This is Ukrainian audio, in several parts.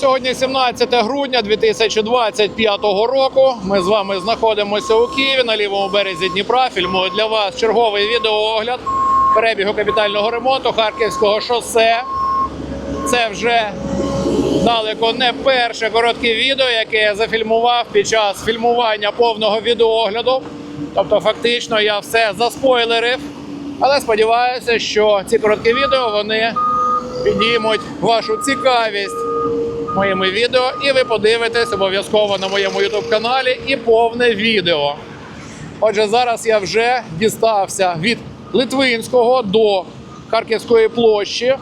Сьогодні 17 грудня 2025 року. Ми з вами знаходимося у Києві на лівому березі Дніпра. Фільмую для вас черговий відеоогляд перебігу капітального ремонту Харківського шосе. Це вже далеко не перше коротке відео, яке я зафільмував під час фільмування повного відеоогляду. Тобто, фактично, я все заспойлерив. Але сподіваюся, що ці короткі відео вони підіймуть вашу цікавість моїми відео, і ви подивитесь обов'язково на моєму YouTube каналі і повне відео. Отже, зараз я вже дістався від Литвинського до Харківської площі.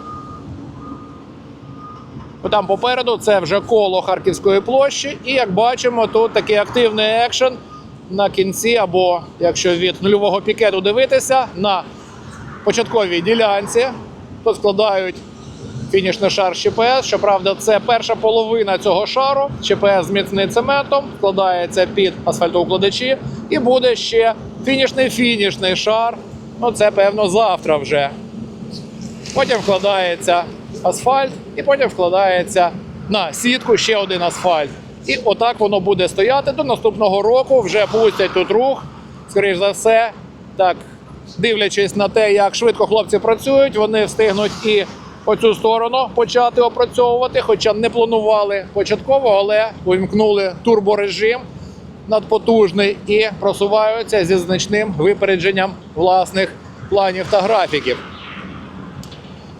Там попереду це вже коло Харківської площі. І як бачимо, тут такий активний екшен на кінці, або якщо від нульового пікету дивитися, на початковій ділянці. Тут складають фінішний шар ЧПС. Щоправда, це перша половина цього шару. ЧПС з міцним цементом складається під асфальтоукладачі. І буде ще фінішний фінішний шар. Ну, це певно завтра вже. Потім вкладається асфальт, і потім вкладається на сітку ще один асфальт. І отак воно буде стояти до наступного року. Вже пустять тут рух. Скоріш за все, так дивлячись на те, як швидко хлопці працюють, вони встигнуть і оцю сторону почати опрацьовувати, хоча не планували початково, але увімкнули турборежим надпотужний і просуваються зі значним випередженням власних планів та графіків.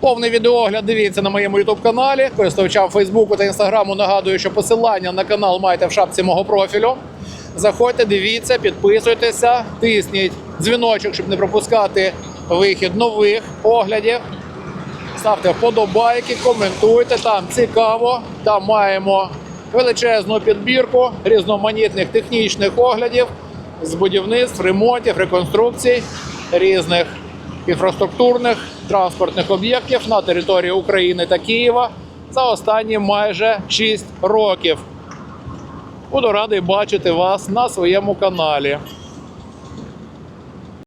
Повний відеогляд дивіться на моєму youtube каналі. Користувачам Фейсбуку та Інстаграму нагадую, що посилання на канал маєте в шапці мого профілю. Заходьте, дивіться, підписуйтеся, тисніть дзвіночок, щоб не пропускати вихід нових оглядів. Ставте вподобайки, коментуйте. Там цікаво. Там маємо величезну підбірку різноманітних технічних оглядів з будівництв, ремонтів, реконструкцій різних інфраструктурних транспортних об'єктів на території України та Києва за останні майже 6 років. Буду радий бачити вас на своєму каналі.